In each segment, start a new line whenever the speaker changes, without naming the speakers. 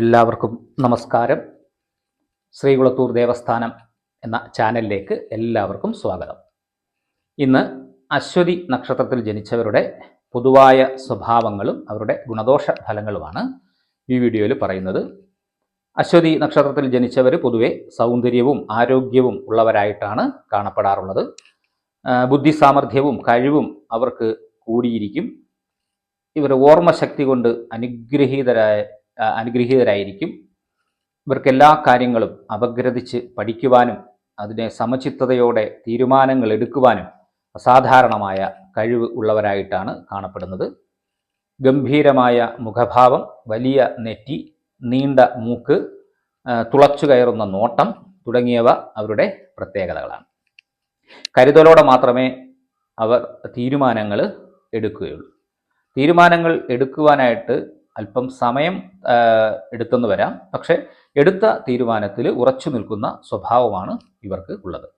എല്ലാവർക്കും നമസ്കാരം. ശ്രീകുളത്തൂർ ദേവസ്ഥാനം എന്ന ചാനലിലേക്ക് എല്ലാവർക്കും സ്വാഗതം. ഇന്ന് അശ്വതി നക്ഷത്രത്തിൽ ജനിച്ചവരുടെ പൊതുവായ സ്വഭാവങ്ങളും അവരുടെ ഗുണദോഷ ഫലങ്ങളുമാണ് ഈ വീഡിയോയിൽ പറയുന്നത്. അശ്വതി നക്ഷത്രത്തിൽ ജനിച്ചവർ പൊതുവെ സൗന്ദര്യവും ആരോഗ്യവും ഉള്ളവരായിട്ടാണ് കാണപ്പെടാറുള്ളത്. ബുദ്ധി സാമർഥ്യവും കഴിവും അവർക്ക് കൂടിയിരിക്കും. ഇവർ ഓർമ്മശക്തി കൊണ്ട് അനുഗ്രഹീതരായ അനുഗ്രഹീതരായിരിക്കും. ഇവർക്ക് എല്ലാ കാര്യങ്ങളും അപഗ്രഥിച്ച് പഠിക്കുവാനും അതിനെ സമചിത്തതയോടെ തീരുമാനങ്ങൾ എടുക്കുവാനും അസാധാരണമായ കഴിവ് ഉള്ളവരായിട്ടാണ് കാണപ്പെടുന്നത്. ഗംഭീരമായ മുഖഭാവം വലിയ നെറ്റി നീണ്ട മൂക്ക് തുളച്ചു കയറുന്ന നോട്ടം തുടങ്ങിയവ അവരുടെ പ്രത്യേകതകളാണ്. കരുതലോടെ മാത്രമേ അവർ തീരുമാനങ്ങൾ എടുക്കുകയുള്ളൂ. തീരുമാനങ്ങൾ എടുക്കുവാനായിട്ട് അല്പം സമയം എടുത്തെന്ന് വരാം. പക്ഷെ എടുത്ത തീരുമാനത്തിൽ ഉറച്ചു നിൽക്കുന്ന സ്വഭാവമാണ് ഇവർക്ക് ഉള്ളത്.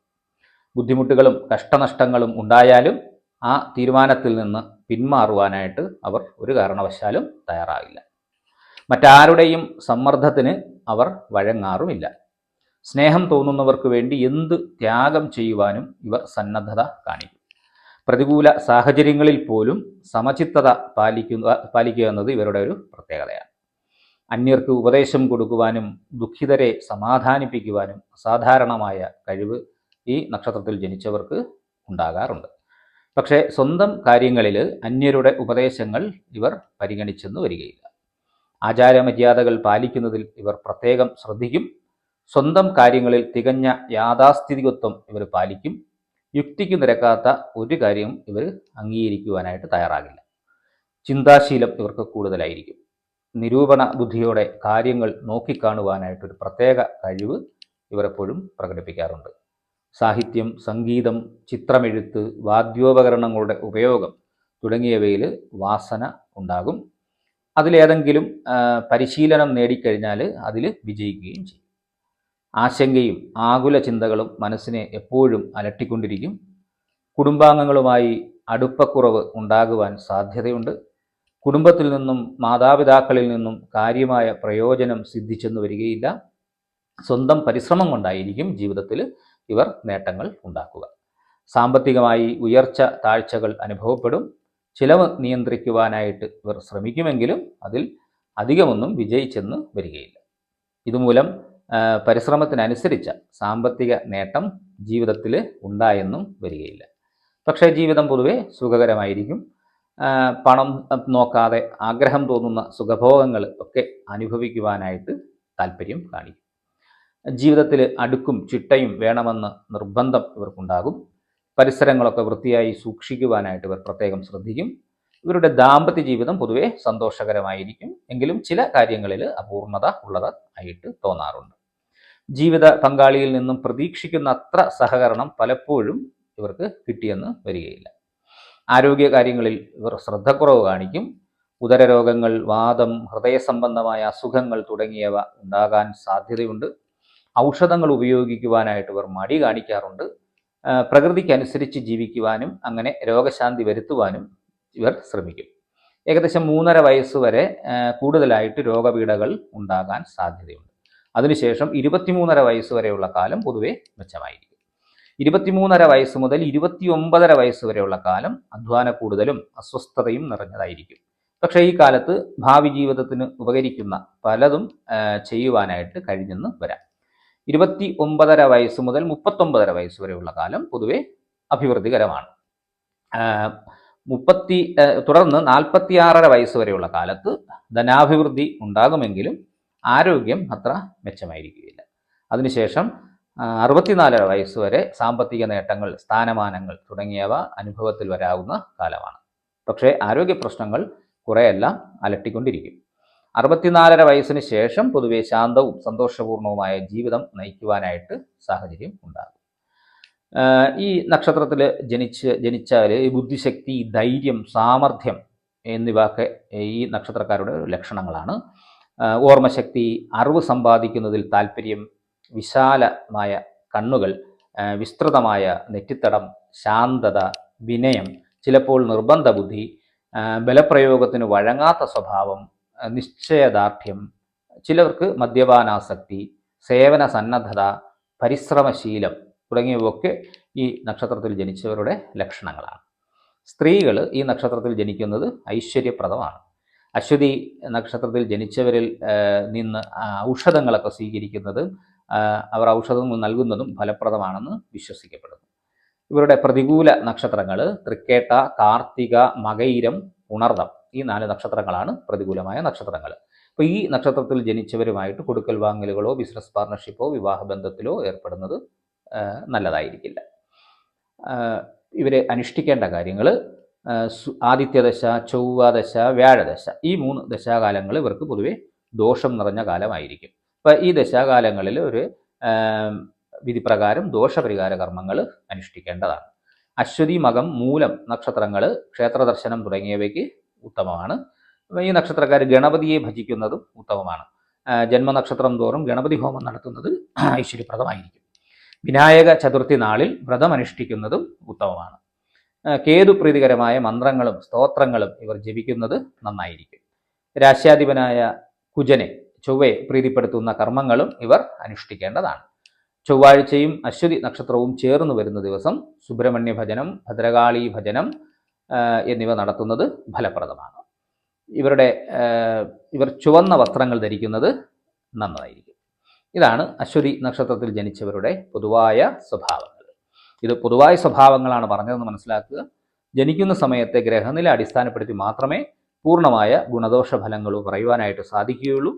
ബുദ്ധിമുട്ടുകളും കഷ്ടനഷ്ടങ്ങളും ഉണ്ടായാലും ആ തീരുമാനത്തിൽ നിന്ന് പിന്മാറുവാനായിട്ട് അവർ ഒരു കാരണവശാലും തയ്യാറാവില്ല മറ്റാരുടെയും സമ്മർദ്ദത്തിന് അവർ വഴങ്ങാറുമില്ല. സ്നേഹം തോന്നുന്നവർക്ക് വേണ്ടി എന്ത് ത്യാഗം ചെയ്യുവാനും ഇവർ സന്നദ്ധത കാണിക്കും. പ്രതികൂല സാഹചര്യങ്ങളിൽ പോലും സമചിത്തത പാലിക്കുക പാലിക്കുക എന്നത് ഇവരുടെ ഒരു പ്രത്യേകതയാണ്. അന്യർക്ക് ഉപദേശം കൊടുക്കുവാനും ദുഃഖിതരെ സമാധാനിപ്പിക്കുവാനും അസാധാരണമായ കഴിവ് ഈ നക്ഷത്രത്തിൽ ജനിച്ചവർക്ക് ഉണ്ടാകാറുണ്ട്. പക്ഷേ സ്വന്തം കാര്യങ്ങളിൽ അന്യരുടെ ഉപദേശങ്ങൾ ഇവർ പരിഗണിച്ചെന്ന് വരികയില്ല. ആചാരമര്യാദകൾ പാലിക്കുന്നതിൽ ഇവർ പ്രത്യേകം ശ്രദ്ധിക്കും. സ്വന്തം കാര്യങ്ങളിൽ തികഞ്ഞ യാഥാസ്ഥിതികത്വം ഇവർ പാലിക്കും. യുക്തിക്ക് നിരക്കാത്ത ഒരു കാര്യവും ഇവർ അംഗീകരിക്കുവാനായിട്ട് തയ്യാറാകില്ല. ചിന്താശീലം ഇവർക്ക് കൂടുതലായിരിക്കും. നിരൂപണ ബുദ്ധിയോടെ കാര്യങ്ങൾ നോക്കിക്കാണുവാനായിട്ടൊരു പ്രത്യേക കഴിവ് ഇവരെപ്പോഴും പ്രകടിപ്പിക്കാറുണ്ട്. സാഹിത്യം സംഗീതം ചിത്രമെഴുത്ത് വാദ്യോപകരണങ്ങളുടെ ഉപയോഗം തുടങ്ങിയവയിൽ വാസന ഉണ്ടാകും. അതിലേതെങ്കിലും പരിശീലനം നേടിക്കഴിഞ്ഞാൽ അതിൽ വിജയിക്കുകയും ചെയ്യും. ആശങ്കയും ആകുല ചിന്തകളും മനസ്സിനെ എപ്പോഴും അലട്ടിക്കൊണ്ടിരിക്കും. കുടുംബാംഗങ്ങളുമായി അടുപ്പക്കുറവ് ഉണ്ടാകുവാൻ സാധ്യതയുണ്ട്. കുടുംബത്തിൽ നിന്നും മാതാപിതാക്കളിൽ നിന്നും കാര്യമായ പ്രയോജനം സിദ്ധിച്ചെന്ന് വരികയില്ല. സ്വന്തം പരിശ്രമം കൊണ്ടായിരിക്കും ജീവിതത്തിൽ ഇവർ നേട്ടങ്ങൾ ഉണ്ടാക്കുക. സാമ്പത്തികമായി ഉയർച്ച താഴ്ചകൾ അനുഭവപ്പെടും. ചിലവ് നിയന്ത്രിക്കുവാനായിട്ട് ഇവർ ശ്രമിക്കുമെങ്കിലും അതിൽ അധികമൊന്നും വിജയിച്ചെന്ന് വരികയില്ല. ഇതുമൂലം പരിശ്രമത്തിനനുസരിച്ച സാമ്പത്തിക നേട്ടം ജീവിതത്തിൽ ഉണ്ടായെന്നും വരികയില്ല. പക്ഷേ ജീവിതം പൊതുവെ സുഖകരമായിരിക്കും. പണം നോക്കാതെ ആഗ്രഹം തോന്നുന്ന സുഖഭോഗങ്ങൾ ഒക്കെ അനുഭവിക്കുവാനായിട്ട് താല്പര്യം കാണിക്കും. ജീവിതത്തിൽ അടുക്കും ചിട്ടയും വേണമെന്ന് നിർബന്ധം ഇവർക്കുണ്ടാകും. പരിസരങ്ങളൊക്കെ വൃത്തിയായി സൂക്ഷിക്കുവാനായിട്ട് ഇവർ പ്രത്യേകം ശ്രദ്ധിക്കും. ഇവരുടെ ദാമ്പത്യ ജീവിതം പൊതുവെ സന്തോഷകരമായിരിക്കും. എങ്കിലും ചില കാര്യങ്ങളിൽ അപൂർണത ഉള്ളത് ആയിട്ട് തോന്നാറുണ്ട്. ജീവിത പങ്കാളിയിൽ നിന്നും പ്രതീക്ഷിക്കുന്ന അത്ര സഹകരണം പലപ്പോഴും ഇവർക്ക് കിട്ടിയെന്ന് വരികയില്ല. ആരോഗ്യ കാര്യങ്ങളിൽ ഇവർ ശ്രദ്ധക്കുറവ് കാണിക്കും. ഉദരരോഗങ്ങൾ വാദം ഹൃദയ സംബന്ധമായ അസുഖങ്ങൾ തുടങ്ങിയവ ഉണ്ടാകാൻ സാധ്യതയുണ്ട്. ഔഷധങ്ങൾ ഉപയോഗിക്കുവാനായിട്ട് ഇവർ മടി കാണിക്കാറുണ്ട്. പ്രകൃതിക്കനുസരിച്ച് ജീവിക്കുവാനും അങ്ങനെ രോഗശാന്തി വരുത്തുവാനും ഇവർ ശ്രമിക്കും. ഏകദേശം മൂന്നര വയസ്സ് വരെ കൂടുതലായിട്ട് രോഗപീഠകൾ ഉണ്ടാകാൻ സാധ്യതയുണ്ട്. അതിനുശേഷം ഇരുപത്തിമൂന്നര വയസ്സ് വരെയുള്ള കാലം പൊതുവെ മെച്ചമായിരിക്കും. ഇരുപത്തിമൂന്നര വയസ്സ് മുതൽ ഇരുപത്തി ഒമ്പതര വയസ്സ് വരെയുള്ള കാലം അധ്വാന കൂടുതലും അസ്വസ്ഥതയും നിറഞ്ഞതായിരിക്കും. പക്ഷേ ഈ കാലത്ത് ഭാവി ജീവിതത്തിന് ഉപകരിക്കുന്ന പലതും ചെയ്യുവാനായിട്ട് കഴിഞ്ഞെന്ന് വരാം. ഇരുപത്തി ഒമ്പതര വയസ്സ് മുതൽ മുപ്പത്തൊമ്പതര വയസ്സ് വരെയുള്ള കാലം പൊതുവെ അഭിവൃദ്ധികരമാണ്. മുപ്പത്തി തുടർന്ന് നാൽപ്പത്തിയാറര വയസ്സ് വരെയുള്ള കാലത്ത് ധനാഭിവൃദ്ധി ഉണ്ടാകുമെങ്കിലും ആരോഗ്യം അത്ര മെച്ചമായിരിക്കുകയില്ല. അതിനുശേഷം ആ, അറുപത്തിനാലര വയസ്സ് വരെ സാമ്പത്തിക നേട്ടങ്ങൾ സ്ഥാനമാനങ്ങൾ തുടങ്ങിയവ അനുഭവത്തിൽ വരാവുന്ന കാലമാണ്. പക്ഷേ ആരോഗ്യ പ്രശ്നങ്ങൾ കുറെയെല്ലാം അലട്ടിക്കൊണ്ടിരിക്കും. അറുപത്തിനാലര വയസ്സിന് ശേഷം പൊതുവെ ശാന്തവും സന്തോഷപൂർണവുമായ ജീവിതം നയിക്കുവാനായിട്ട് സാഹചര്യം ഉണ്ടാകും. ഈ നക്ഷത്രത്തിൽ ജനിച്ച് ജനിച്ചാൽ ഈ ബുദ്ധിശക്തി ധൈര്യം സാമർഥ്യം എന്നിവയൊക്കെ ഈ നക്ഷത്രക്കാരുടെ ലക്ഷണങ്ങളാണ്. ഓർമ്മശക്തി അറിവ് സമ്പാദിക്കുന്നതിൽ താല്പര്യം വിശാലമായ കണ്ണുകൾ വിസ്തൃതമായ നെറ്റിത്തടം ശാന്തത വിനയം ചിലപ്പോൾ നിർബന്ധ ബുദ്ധി ബലപ്രയോഗത്തിന് വഴങ്ങാത്ത സ്വഭാവം നിശ്ചയദാർഢ്യം ചിലർക്ക് മദ്യപാനാസക്തി സേവന സന്നദ്ധത പരിശ്രമശീലം തുടങ്ങിയവയൊക്കെ ഈ നക്ഷത്രത്തിൽ ജനിച്ചവരുടെ ലക്ഷണങ്ങളാണ്. സ്ത്രീകൾ ഈ നക്ഷത്രത്തിൽ ജനിക്കുന്നത് ഐശ്വര്യപ്രദമാണ്. അശ്വതി നക്ഷത്രത്തിൽ ജനിച്ചവരിൽ നിന്ന് ഔഷധങ്ങളൊക്കെ സ്വീകരിക്കുന്നത് അവർ ഔഷധങ്ങൾ നൽകുന്നതും ഫലപ്രദമാണെന്ന് വിശ്വസിക്കപ്പെടുന്നു. ഇവരുടെ പ്രതികൂല നക്ഷത്രങ്ങൾ തൃക്കേട്ട കാർത്തിക മകയിരം ഉണർദം ഈ നാല് നക്ഷത്രങ്ങളാണ് പ്രതികൂലമായ നക്ഷത്രങ്ങൾ അപ്പോൾ ഈ നക്ഷത്രത്തിൽ ജനിച്ചവരുമായിട്ട് കൊടുക്കൽ വാങ്ങലുകളോ ബിസിനസ് പാർട്ണർഷിപ്പോ വിവാഹബന്ധത്തിലോ ഏർപ്പെടുന്നത് നല്ലതായിരിക്കില്ല. ഇവരെ അനുഷ്ഠിക്കേണ്ട കാര്യങ്ങൾ ആദിത്യദശ ചൊവ്വദശ വ്യാഴദശ ഈ മൂന്ന് ദശാകാലങ്ങൾ ഇവർക്ക് പൊതുവെ ദോഷം നിറഞ്ഞ കാലമായിരിക്കും. അപ്പം ഈ ദശാകാലങ്ങളിൽ ഒരു വിധിപ്രകാരം ദോഷപരിഹാര കർമ്മങ്ങൾ അനുഷ്ഠിക്കേണ്ടതാണ്. അശ്വതി മകം മൂലം നക്ഷത്രങ്ങൾ ക്ഷേത്രദർശനം തുടങ്ങിയവയ്ക്ക് ഉത്തമമാണ്. ഈ നക്ഷത്രക്കാർ ഗണപതിയെ ഭജിക്കുന്നതും ഉത്തമമാണ്. ജന്മനക്ഷത്രം തോറും ഗണപതി ഹോമം നടത്തുന്നത് ഐശ്വര്യപ്രദമായിരിക്കും. വിനായക ചതുർത്ഥി നാളിൽ വ്രതം അനുഷ്ഠിക്കുന്നതും ഉത്തമമാണ്. ആ, കേതു പ്രീതികരമായ മന്ത്രങ്ങളും സ്തോത്രങ്ങളും ഇവർ ജപിക്കുന്നത് നന്നായിരിക്കും. രാശ്യാധിപനായ കുജനെ ചൊവ്വയെ പ്രീതിപ്പെടുത്തുന്ന കർമ്മങ്ങളും ഇവർ അനുഷ്ഠിക്കേണ്ടതാണ്. ചൊവ്വാഴ്ചയും അശ്വതി നക്ഷത്രവും ചേർന്ന് വരുന്ന ദിവസം സുബ്രഹ്മണ്യ ഭജനം ഭദ്രകാളി ഭജനം എന്നിവ നടത്തുന്നത് ഫലപ്രദമാണ്. ഇവരുടെ ഇവർ ചുവന്ന വസ്ത്രങ്ങൾ ധരിക്കുന്നത് നന്നായിരിക്കും. ഇതാണ് അശ്വതി നക്ഷത്രത്തിൽ ജനിച്ചവരുടെ പൊതുവായ സ്വഭാവങ്ങൾ. ഇത് പൊതുവായ സ്വഭാവങ്ങളാണ് പറഞ്ഞതെന്ന് മനസ്സിലാക്കുക. ജനിക്കുന്ന സമയത്തെ ഗ്രഹനില അടിസ്ഥാനപ്പെടുത്തി മാത്രമേ പൂർണമായ ഗുണദോഷ ഫലങ്ങൾ പറയുവാനായിട്ട് സാധിക്കുകയുള്ളൂ.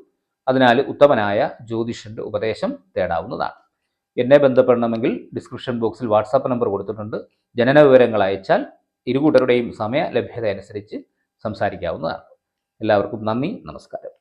അതിനാൽ ഉത്തമനായ ജ്യോതിഷന്റെ ഉപദേശം തേടാവുന്നതാണ്. എന്നെ ബന്ധപ്പെടണമെങ്കിൽ ഡിസ്ക്രിപ്ഷൻ ബോക്സിൽ വാട്സാപ്പ് നമ്പർ കൊടുത്തിട്ടുണ്ട്. ജനന വിവരങ്ങൾ അയച്ചാൽ ഇരുകൂട്ടരുടെയും സമയ ലഭ്യത അനുസരിച്ച് സംസാരിക്കാവുന്നതാണ്. എല്ലാവർക്കും നന്ദി നമസ്കാരം.